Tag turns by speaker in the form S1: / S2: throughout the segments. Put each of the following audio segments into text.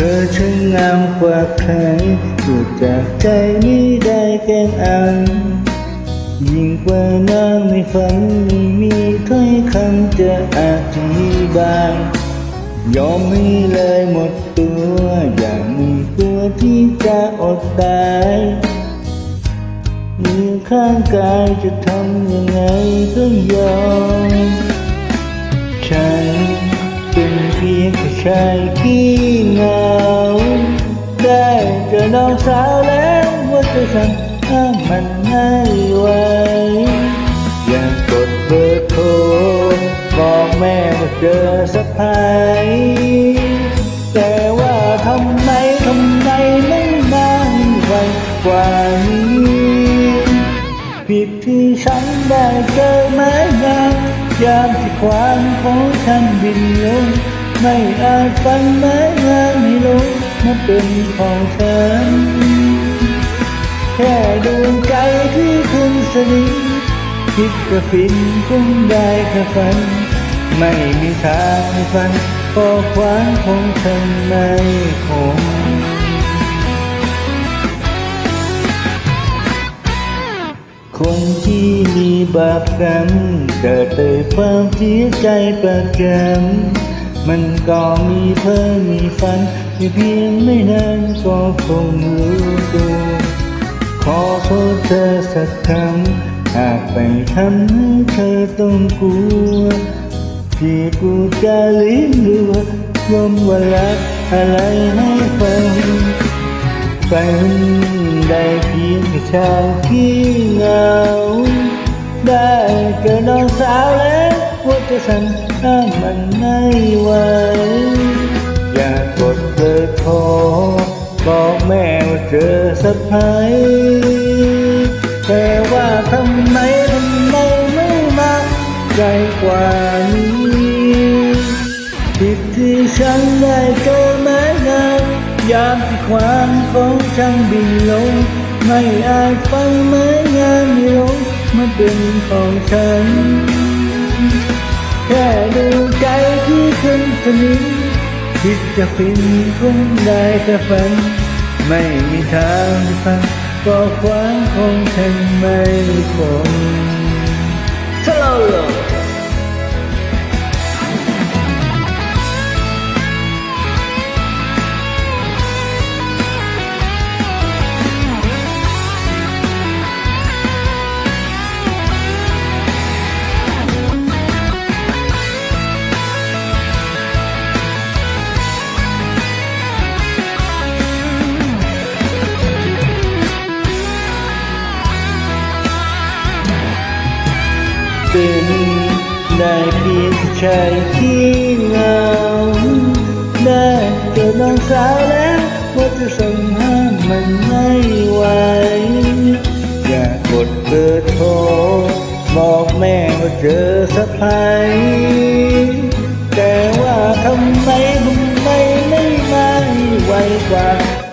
S1: ธอช่างงามกว่าใครรู้จากใจนี้ได้แกล้งอัน ยิ่งกว่านางในฝันไม่มีถ้อยคำจะอธิบาย ยอมให้เลยหมดตัว อย่างมีตัวที่จะอดตายมือข้างกายจะทำยังไงก็ยอม ฉันเป็นเพียงแค่ ชายขี้เหงา ได้เจอน้องสาวแล้วว่าจะสั่งห้ามมันไม่ไวอยากกดเบอร์โทรบอกแม่ว่าเจอสะพายแต่ว่าทำไมทำไมไม่มาไวกว่านี้ผิดที่ฉันได้เจอไม้งามยามที่ความของฉันบินลง ไม่อาจฟันไม้งามให้ลงมาเป็นของฉัน แค่ดวงใจที่คุณสนิทคิดกระฟินคงได้แค่ฝัน ไม่มีทางให้ฝันก็ความของฉันไม่คงคนที่มีบาปกรรมเกิดแต่ความเสียใจประจำ มันก็มีเพิ่มมีฝันมีเพียงไม่นานก็คงรู้ตัวขอโทษเธอสักคำหากไปทำให้เธอต้องกลัวที่กูจะลิ้นรัวรวมว่ารักอะไรให้ฟังฝันได้เพียงแค่ช้าที่เหงา ได้เจอน้องสาวแล้ว ว่าจสั่งห้ามมันไม่ไหวอยากกดเบอร์โทรบอกแม่ว่าเจอสะพายแต่ว่าทำไมทำไมไม่มาไกลกว่านี้ผิดที่ฉันได้เจอแม้นานยามที่ความของฉันบินลง ไม่อาจฟังแม้งานไม่ลงมาเป็นของฉัน ดูใจที่ขึ้นสนิทคิดจะฟินคงได้แต่ฝัน ไม่มีทางฟังก็ความคงฉันไม่คง Hello ได้เพียงชายที่เงาได้เจอน้องสาวแล้วว่าจะสั่งห้ามมันไม่ไหวอยากกดเบอร์โทรบอกแม่ว่าเจอสะพายแต่ว่าทำไมทำไมไม่มาไวกว่า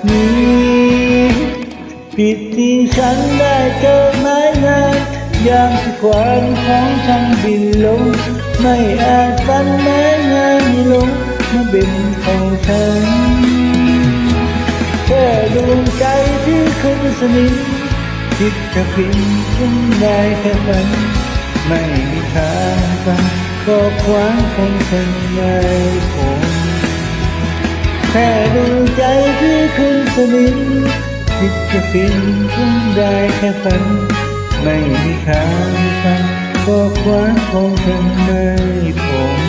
S1: นี้ผิดที่ฉันได้เจอไม้งาน ยามที่ความของฉันบินลง ไม่อาจฟันไม้งานลงมาเป็นของฉันแค่ดวงใจที่คุณสนิทคิดจะพิมพ์ฉันได้แค่ฝันไม่มีทางฟังก็ความของฉันไม่คงแค่ดูใจที่คุณสนิทคิดจะฟินคงได้แค่ฝัน ไม่มีทางฟังก็ควาของฉันไม่ผม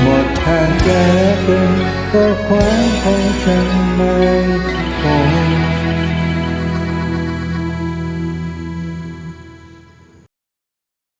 S1: หมดทางแก้เป็นก็ควาของฉันไม่ผม